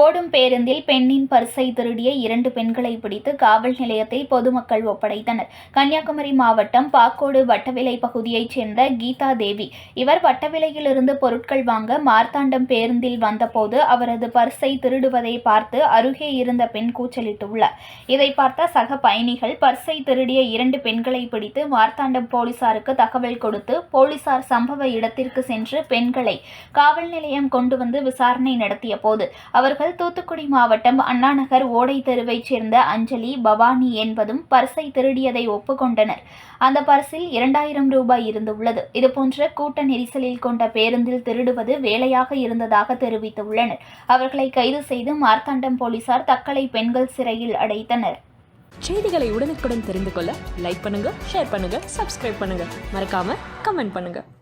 ஓடும் பேருந்தில் பெண்ணின் பரிசை திருடிய இரண்டு பெண்களை பிடித்து காவல் நிலையத்தில் பொதுமக்கள் ஒப்படைத்தனர். கன்னியாகுமரி மாவட்டம் பாக்கோடு வட்டவிலை பகுதியைச் சேர்ந்த கீதா தேவி. இவர் வட்டவிலையிலிருந்து பொருட்கள் வாங்க மார்த்தாண்டம் பேருந்தில் வந்தபோது அவரது பர்சை திருடுவதை பார்த்து அருகே இருந்த பெண் கூச்சலிட்டுள்ளார். இதை பார்த்த சக பயணிகள் பர்சை திருடிய இரண்டு பெண்களை பிடித்து மார்த்தாண்டம் போலீசாருக்கு தகவல் கொடுத்து போலீசார் சம்பவ இடத்திற்கு சென்று பெண்களை காவல் நிலையம் கொண்டு வந்து விசாரணை நடத்திய போது அவர்கள் தூத்துக்குடி மாவட்டம் அண்ணாநகர் ஓடை தெருவைச் சேர்ந்த அஞ்சலி பவானி என்பதும் பர்சை திருடியதை ஒப்புக்கொண்டனர். அந்த பர்சில் இரண்டாயிரம் ரூபாய் இருந்துள்ளது. இதுபோன்ற கூட்ட நெரிசலில் கொண்ட பேருந்தில் திருடுவது வேலையாக இருந்ததாக தெரிவித்துள்ளனர். அவர்களை கைது செய்து மார்த்தாண்டம் போலீசார் தக்கலை பெண்கள் சிறையில் அடைத்தனர். செய்திகளை உடனுக்குடன் தெரிந்து கொள்ள லைக் பண்ணுங்க ஷேர் பண்ணுங்க சப்ஸ்கிரைப் பண்ணுங்க. மறக்காம கமெண்ட் பண்ணுங்க.